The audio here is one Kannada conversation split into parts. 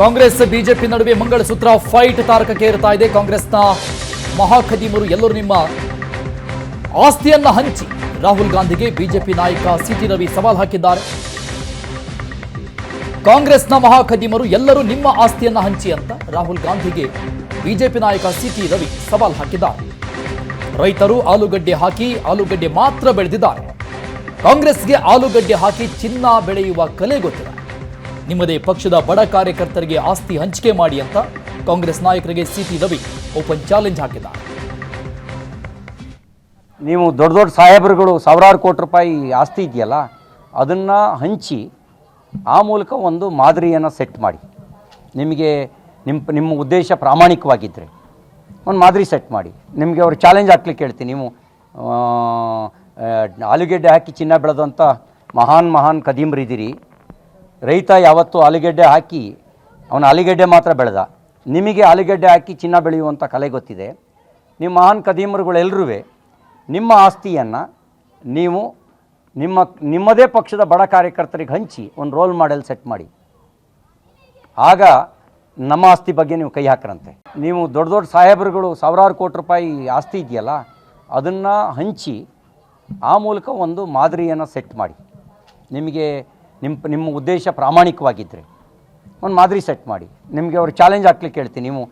ಕಾಂಗ್ರೆಸ್ ಬಿಜೆಪಿ ನಡುವೆ ಮಂಗಳಸೂತ್ರ ಫೈಟ್ ತಾರಕಕ್ಕೇರುತ್ತಾ ಇದೆ. ಕಾಂಗ್ರೆಸ್ನ ಮಹಾಖದೀಮರು ಎಲ್ಲರೂ ನಿಮ್ಮ ಆಸ್ತಿಯನ್ನ ಹಂಚಿ ರಾಹುಲ್ ಗಾಂಧಿಗೆ ಬಿಜೆಪಿ ನಾಯಕ ಸಿಟಿ ರವಿ ಸವಾಲ್ ಹಾಕಿದ್ದಾರೆ. ಕಾಂಗ್ರೆಸ್ನ ಮಹಾಖದೀಮರು ಎಲ್ಲರೂ ನಿಮ್ಮ ಆಸ್ತಿಯನ್ನ ಹಂಚಿ ಅಂತ ರಾಹುಲ್ ಗಾಂಧಿಗೆ ಬಿಜೆಪಿ ನಾಯಕ ಸಿಟಿ ರವಿ ಸವಾಲ್ ಹಾಕಿದ್ದಾರೆ. ರೈತರು ಆಲೂಗಡ್ಡೆ ಹಾಕಿ ಆಲೂಗಡ್ಡೆ ಮಾತ್ರ ಬೆಳೆದಿದ್ದಾರೆ. ಕಾಂಗ್ರೆಸ್ಗೆ ಆಲೂಗಡ್ಡೆ ಹಾಕಿ ಚಿನ್ನ ಬೆಳೆಯುವ ಕಲೆ ಗೊತ್ತಿಲ್ಲ. ನಿಮ್ಮದೇ ಪಕ್ಷದ ಬಡ ಕಾರ್ಯಕರ್ತರಿಗೆ ಆಸ್ತಿ ಹಂಚಿಕೆ ಮಾಡಿ ಅಂತ ಕಾಂಗ್ರೆಸ್ ನಾಯಕರಿಗೆ ಸಿಟಿ ರವಿ ಓಪನ್ ಚಾಲೆಂಜ್ ಹಾಕಿದ್ದಾರೆ ನೀವು ದೊಡ್ಡ ದೊಡ್ಡ ಸಾಹೇಬರುಗಳು ಸಾವಿರಾರು ಕೋಟಿ ರೂಪಾಯಿ ಆಸ್ತಿ ಇದೆಯಲ್ಲ, ಅದನ್ನು ಹಂಚಿ ಆ ಮೂಲಕ ಒಂದು ಮಾದರಿಯನ್ನು ಸೆಟ್ ಮಾಡಿ. ನಿಮಗೆ ನಿಮ್ಮ ನಿಮ್ಮ ಉದ್ದೇಶ ಪ್ರಾಮಾಣಿಕವಾಗಿದ್ದರೆ ಒಂದು ಮಾದರಿ ಸೆಟ್ ಮಾಡಿ. ನಿಮಗೆ ಅವ್ರು ಚಾಲೆಂಜ್ ಹಾಕ್ಲಿಕ್ಕೆ ಹೇಳ್ತೀನಿ. ನೀವು ಆಲೂಗೆಡ್ಡೆ ಹಾಕಿ ಚಿನ್ನ ಬೆಳೆದಂಥ ಮಹಾನ್ ಮಹಾನ್ ಕದೀಮ್ರಿದ್ದೀರಿ ರೈತ ಯಾವತ್ತೂ ಆಲೂಗೆಡ್ಡೆ ಹಾಕಿ, ಅವನ ಆಲೂಗೆಡ್ಡೆ ಮಾತ್ರ ಬೆಳೆದ. ನಿಮಗೆ ಆಲೂಗೆಡ್ಡೆ ಹಾಕಿ ಚಿನ್ನ ಬೆಳೆಯುವಂಥ ಕಲೆ ಗೊತ್ತಿದೆ. ನಿಮ್ಮ ಮಹಾನ್ ಕದೀಮರುಗಳೆಲ್ಲರೂ ನಿಮ್ಮ ಆಸ್ತಿಯನ್ನು ನೀವು ನಿಮ್ಮ, ನಿಮ್ಮದೇ ಪಕ್ಷದ ಬಡ ಕಾರ್ಯಕರ್ತರಿಗೆ ಹಂಚಿ, ಒಂದು ರೋಲ್ ಮಾಡೆಲ್ ಸೆಟ್ ಮಾಡಿ. ಆಗ ನಮ್ಮ ಆಸ್ತಿ ಬಗ್ಗೆ ನೀವು ಕೈ ಹಾಕ್ರಂತೆ. ನೀವು ದೊಡ್ಡ ದೊಡ್ಡ ಸಾಹೇಬರುಗಳು ಸಾವಿರಾರು ಕೋಟಿ ರೂಪಾಯಿ ಆಸ್ತಿ ಇದೆಯಲ್ಲ, ಅದನ್ನು ಹಂಚಿ ಆ ಮೂಲಕ ಒಂದು ಮಾದರಿಯನ್ನು ಸೆಟ್ ಮಾಡಿ. ನಿಮಗೆ ನಿಮ್ಮ ನಿಮ್ಮ ಉದ್ದೇಶ ಪ್ರಾಮಾಣಿಕವಾಗಿದ್ದರೆ ಒಂದು ಮಾದರಿ ಸೆಟ್ ಮಾಡಿ. ನಿಮಗೆ ಅವ್ರು ಚಾಲೆಂಜ್ ಹಾಕ್ಲಿಕ್ಕೆ ಹೇಳ್ತೀನಿ. ನೀವು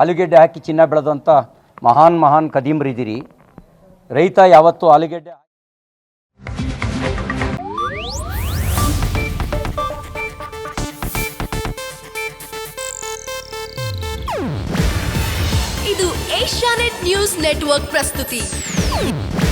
ಆಲೂಗೆಡ್ಡೆ ಹಾಕಿ ಚಿನ್ನ ಬೆಳೆದಂಥ ಮಹಾನ್ ಮಹಾನ್ ಕದೀಮ್ರಿದ್ದೀರಿ ರೈತ ಯಾವತ್ತೂ ಆಲೂಗೆಡ್ಡೆ ಇದು ಏಷ್ಯಾನೆಟ್ ನ್ಯೂಸ್ ನೆಟ್ವರ್ಕ್ ಪ್ರಸ್ತುತಿ.